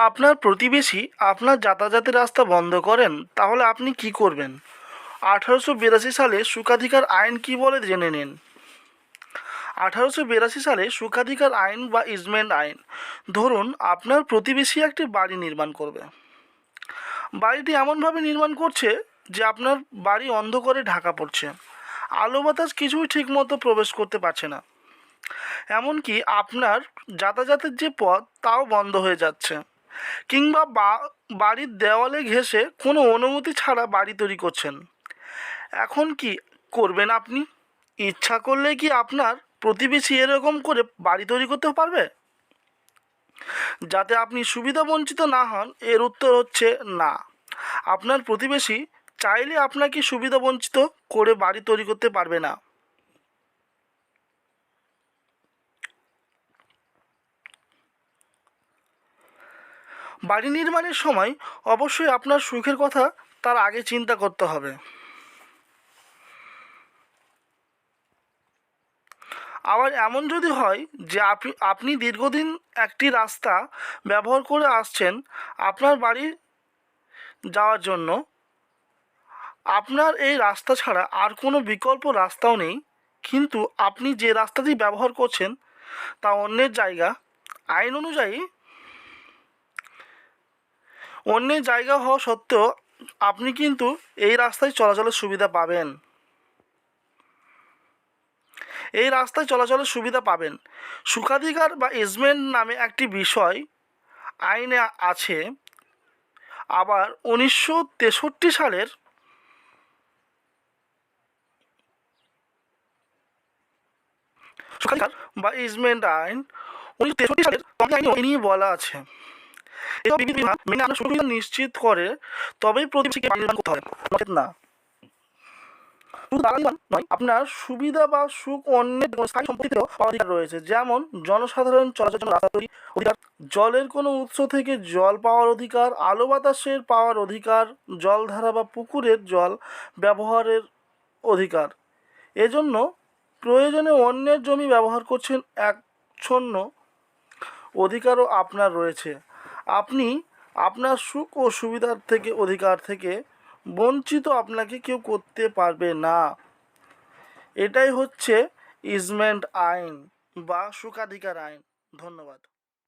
আপনার প্রতিবেশী আপনার যাতায়াতের রাস্তা বন্ধ করেন, তাহলে আপনি কি করবেন? আঠারোশো বিরাশি সালে সুখাধিকার আইন কি বলে জেনে নিন? আঠারোশো বিরাশি সালে সুখাধিকার আইন বা ইজমেন্ট আইন। ধরুন, আপনার প্রতিবেশী একটি বাড়ি নির্মাণ করবে। বাড়িটি এমনভাবে নির্মাণ করছে যে আপনার বাড়ি অন্ধকারে ঢাকা পড়ছে। আলো বাতাস কিছুই ঠিকমতো প্রবেশ করতে পারছে না। এমনকি আপনার যাতায়াতের যে পথ, তাও বন্ধ হয়ে যাচ্ছে। কিংবা বাড়ির দেওয়ালে ঘেঁষে কোনো অনুমতি ছাড়া বাড়ি তৈরি করছেন। এখন কি করবেন আপনি? ইচ্ছা করলে কি আপনার প্রতিবেশী এরকম করে বাড়ি তৈরি করতে পারবে? যাতে আপনি সুবিধা বঞ্চিত না হন, এর উত্তর হচ্ছে না। আপনার প্রতিবেশী চাইলে আপনাকে সুবিধা বঞ্চিত করে বাড়ি তৈরি করতে পারবে না। বাড়ি নির্মাণের সময় অবশ্যই আপনার সুখের কথা তার আগে চিন্তা করতে হবে। আবার এমন যদি হয় যে আপনি আপনি দীর্ঘদিন একটি রাস্তা ব্যবহার করে আসছেন আপনার বাড়ি যাওয়ার জন্য, আপনার এই রাস্তা ছাড়া আর কোনো বিকল্প রাস্তাও নেই, কিন্তু আপনি যে রাস্তাটি ব্যবহার করছেন তা অন্যের জায়গা, আইন অনুযায়ী অন্যের জায়গা হওয়া সত্ত্বেও আপনি কিন্তু এই রাস্তায় চলাচলের সুবিধা পাবেন। এই রাস্তায় চলাচলের সুবিধা পাবেন। সুখাধিকার বা এজমেন্ট নামে একটি বিষয় আইনে আছে। আবার উনিশশো তেষট্টি সালের বা ইজমেন্ট আইন উনিশশো তেষট্টি সালের আইনে বলা আছে। নিশ্চিত করে, তবেই না। আপনার সুবিধা বা সুখ অন্যের অধিকার রয়েছে। যেমন জনসাধারণ তৈরি অধিকার, জলের কোনো উৎস থেকে জল পাওয়ার অধিকার, আলো বাতাসের পাওয়ার অধিকার, জলধারা বা পুকুরের জল ব্যবহারের অধিকার। এজন্য প্রয়োজনে অন্যের জমি ব্যবহার করছেন একচ্ছন্ন অধিকারও আপনার রয়েছে। আপনি আপনার সুখ ও সুবিধার থেকে, অধিকার থেকে বঞ্চিত আপনাকে কেউ করতে পারবে না। এটাই হচ্ছে ইজমেন্ট আইন বা সুখাধিকার আইন। ধন্যবাদ।